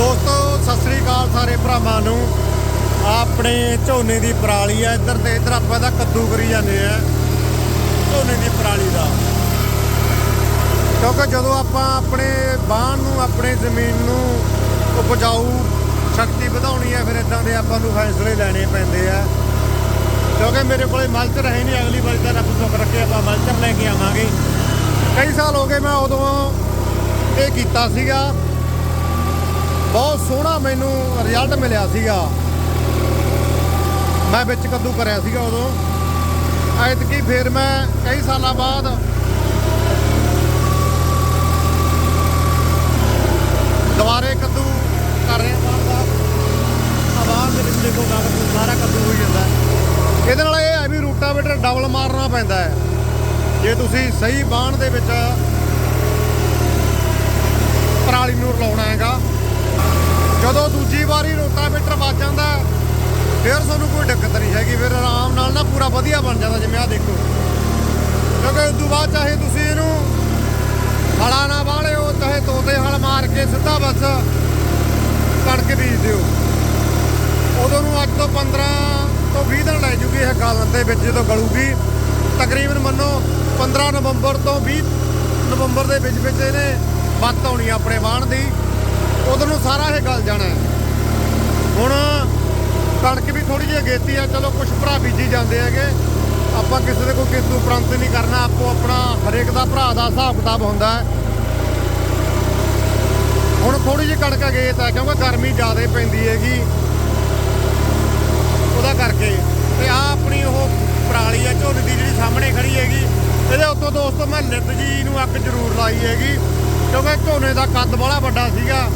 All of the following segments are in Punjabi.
ਦੋਸਤੋ, ਸਤਿ ਸ੍ਰੀ ਅਕਾਲ ਸਾਰੇ ਭਰਾਵਾਂ ਨੂੰ। ਆਪਣੇ ਝੋਨੇ ਦੀ ਪਰਾਲੀ ਆ, ਇੱਧਰ ਤੇ ਇੱਧਰ ਆਪਾਂ ਦਾ ਕੱਦੂ ਕਰੀ ਜਾਂਦੇ ਆ, ਝੋਨੇ ਦੀ ਪਰਾਲੀ ਦਾ। ਕਿਉਂਕਿ ਜਦੋਂ ਆਪਾਂ ਆਪਣੇ ਬਾਣ ਨੂੰ, ਆਪਣੇ ਜ਼ਮੀਨ ਨੂੰ ਉਪਜਾਊ ਸ਼ਕਤੀ ਵਧਾਉਣੀ ਹੈ ਫਿਰ ਇਦਾਂ ਦੇ ਆਪਾਂ ਨੂੰ ਫੈਸਲੇ ਲੈਣੇ ਪੈਂਦੇ ਆ। ਕਿਉਂਕਿ ਮੇਰੇ ਕੋਲੇ ਮਲਚਰ ਹੈ ਨਹੀਂ ਅਗਲੀ ਵਾਰੀ ਤਾਂ ਰੱਬ ਸੁੱਖ ਰੱਖੇ, ਆਪਾਂ ਮਲਚਰ ਲੈ ਕੇ ਆਵਾਂਗੇ। ਕਈ ਸਾਲ ਹੋ ਗਏ ਮੈਂ ਉਦੋਂ ਇਹ ਕੀਤਾ ਸੀਗਾ। ਬਹੁਤ ਸੋਹਣਾ ਮੈਨੂੰ ਰਿਜ਼ਲਟ ਮਿਲਿਆ ਸੀਗਾ। ਮੈਂ ਵਿੱਚ ਕੱਦੂ ਕਰਿਆ ਸੀਗਾ ਉਦੋਂ। ਐਤਕੀ ਫਿਰ ਮੈਂ ਕਈ ਸਾਲਾਂ ਬਾਅਦ ਦੁਬਾਰੇ ਕੱਦੂ ਕਰ ਰਿਹਾ ਬਾਹਰ ਦਾ ਆਵਾਜ਼ ਦੇ ਵਿੱਚ ਦੇਖੋ ਕਾਗਜ਼ ਸਾਰਾ ਕੱਦੂ ਹੋਈ ਜਾਂਦਾ। ਇਹਦੇ ਨਾਲ ਇਹ ਹੈ ਵੀ ਰੂਟਾਵੇਟਰ ਡਬਲ ਮਾਰਨਾ ਪੈਂਦਾ ਹੈ। ਜੇ ਤੁਸੀਂ ਸਹੀ ਬਾਣ ਦੇ ਵਿੱਚ ਪਰਾਲੀ ਨੂੰ ਰਲਾਉਣਾ ਹੈਗਾ ਜਦੋਂ ਦੂਜੀ ਵਾਰੀ ਰੋਟਾਵੇਟਰ ਵੱਜ ਜਾਂਦਾ, ਫਿਰ ਤੁਹਾਨੂੰ ਕੋਈ ਦਿੱਕਤ ਨਹੀਂ ਹੈਗੀ, ਫਿਰ ਆਰਾਮ ਨਾਲ ਨਾ ਪੂਰਾ ਵਧੀਆ ਬਣ ਜਾਂਦਾ, ਜਿਵੇਂ ਆ ਦੇਖੋ। ਕਿਉਂਕਿ ਉਸ ਤੋਂ ਬਾਅਦ ਚਾਹੇ ਤੁਸੀਂ ਇਹਨੂੰ ਹਲਾ ਨਾ ਵਾਲਿਓ, ਚਾਹੇ ਤੋਤੇ ਹਲ ਮਾਰ ਕੇ ਸਿੱਧਾ ਬਸ ਕਣਕ ਬੀਜ ਦਿਓ। ਉਦੋਂ ਨੂੰ ਅੱਜ ਤੋਂ 15 ਤੋਂ 20 ਦਿਨ ਲੈ ਜੂਗੀ ਇਹ ਗਲਣ ਦੇ ਵਿੱਚ, ਜਦੋਂ ਗਲੂਗੀ। ਤਕਰੀਬਨ ਮੰਨੋ 15 ਨਵੰਬਰ ਤੋਂ 20 ਨਵੰਬਰ ਦੇ ਵਿੱਚ ਵਿੱਚ ਇਹਨੇ ਬੱਤ ਆਉਣੀ ਆਪਣੇ ਵਾਹਣ ਸਾਰਾ ਇਹ ਗਲ ਜਾਣਾ ਹੁਣ ਕਣਕ ਵੀ ਥੋੜੀ ਜਿਹੀ ਅਗੇਤੀ ਆ ਚਲੋ ਕੁਝ ਭਰਾ ਬੀਜੀ ਜਾਂਦੇ ਹੈਗੇ। ਆਪਾਂ ਕਿਸੇ ਦੇ ਕੋਈ ਕਿਸ ਤੋਂ ਉਪਰੰਤ ਨਹੀਂ ਕਰਨਾ, ਆਪੋ ਆਪਣਾ ਹਰੇਕ ਦਾ ਭਰਾ ਦਾ ਹਿਸਾਬ ਕਿਤਾਬ ਹੁੰਦਾ ਹੈ। ਹੁਣ ਥੋੜੀ ਜਿਹੀ ਕਣਕ ਅਗੇਤ ਹੈ, ਕਿਉਂਕਿ ਗਰਮੀ ਜ਼ਿਆਦਾ ਪੈਂਦੀ ਹੈਗੀ। ਉਹਦਾ ਕਰਕੇ। ਤੇ ਆ ਆਪਣੀ ਉਹ ਪਰਾਲੀ ਆ ਝੋਨੇ ਦੀ ਜਿਹੜੀ ਸਾਹਮਣੇ ਖੜੀ ਹੈਗੀ, ਇਹਦੇ ਉੱਤੋਂ ਦੋਸਤੋ ਮੈਂ ਲਿੱਤ ਜੀ ਨੂੰ ਅੱਗ ਜ਼ਰੂਰ ਲਾਈ ਹੈਗੀ। ਕਿਉਂਕਿ ਝੋਨੇ ਦਾ ਕੱਦ ਬੜਾ ਵੱਡਾ ਸੀਗਾ।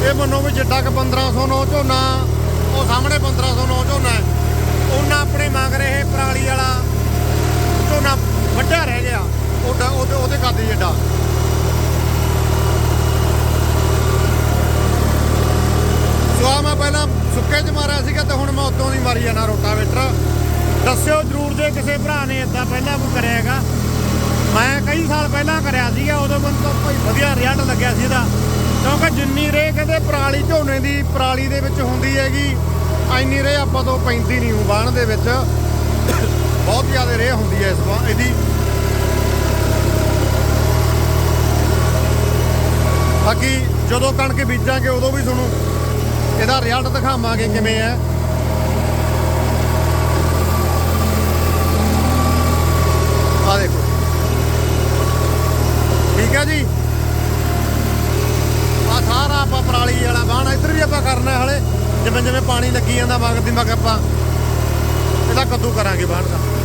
ਇਹ ਮੰਨੋ ਵੀ ਜਿੱਡਾ ਕਿ 1509 ਝੋਨਾ ਉਹ ਸਾਹਮਣੇ 1509 ਝੋਨਾ ਹੈ। ਉਹਨਾਂ ਆਪਣੇ ਮੰਗ ਰਹੇ ਪਰਾਲੀ ਵਾਲਾ ਝੋਨਾ ਵੱਡਾ ਰਹਿ ਗਿਆ। ਉਹਦਾ ਉਹਦੇ ਉਹਦੇ ਕੱਦ ਜਿੱਡਾ ਸੋ ਆ ਮੈਂ ਪਹਿਲਾਂ ਸੁੱਕੇ 'ਚ ਮਾਰਿਆ ਸੀਗਾ ਤੇ ਹੁਣ ਮੈਂ ਉਦੋਂ ਦੀ ਮਾਰੀ ਜਾਣਾ ਰੋਟਾਵੇਟਰ। ਦੱਸਿਓ ਜਰੂਰ ਜੇ ਕਿਸੇ ਭਰਾ ਨੇ ਇਦਾਂ ਪਹਿਲਾਂ ਕੋਈ ਕਰਿਆ ਹੈਗਾ। ਮੈਂ ਕਈ ਸਾਲ ਪਹਿਲਾਂ ਕਰਿਆ ਸੀਗਾ, ਉਦੋਂ ਮੈਨੂੰ ਤਾਂ ਭਾਈ ਵਧੀਆ ਰਿਜ਼ਲਟ ਲੱਗਿਆ ਸੀ ਇਹਦਾ। ਕਿਉਂਕਿ ਜਿੰਨੀ ਰੇ ਕਹਿੰਦੇ ਪਰਾਲੀ ਝੋਨੇ ਦੀ ਪਰਾਲੀ ਦੇ ਵਿੱਚ ਹੁੰਦੀ ਹੈਗੀ ਐਨੀ ਰੇ ਆਪਾਂ ਤੋਂ ਪੈਂਦੀ ਨਹੀਂ ਹੂੰ ਬਾਣ ਦੇ ਵਿੱਚ। ਬਹੁਤ ਜ਼ਿਆਦਾ ਰੇ ਹੁੰਦੀ ਹੈ ਇਸ ਵਾਰ ਇਹਦੀ। ਬਾਕੀ ਜਦੋਂ ਕਣਕ ਬੀਜਾਂਗੇ ਉਦੋਂ ਵੀ ਤੁਹਾਨੂੰ ਇਹਦਾ ਰਿਜ਼ਲਟ ਦਿਖਾਵਾਂਗੇ ਕਿਵੇਂ ਹੈ ਆ ਦੇਖੋ ਠੀਕ ਹੈ ਜੀ ਆ ਸਾਰਾ ਆਪਾਂ ਪਰਾਲੀ ਵਾਲਾ ਬਾਣ ਇੱਧਰ ਵੀ ਆਪਾਂ ਕਰਨਾ ਹਲੇ ਜਿਵੇਂ ਪਾਣੀ ਲੱਗੀ ਜਾਂਦਾ ਵਗਦੀ ਮਗ ਆਪਾਂ ਇਹਦਾ ਕੱਦੂ ਕਰਾਂਗੇ ਬਾਹਰ ਦਾ।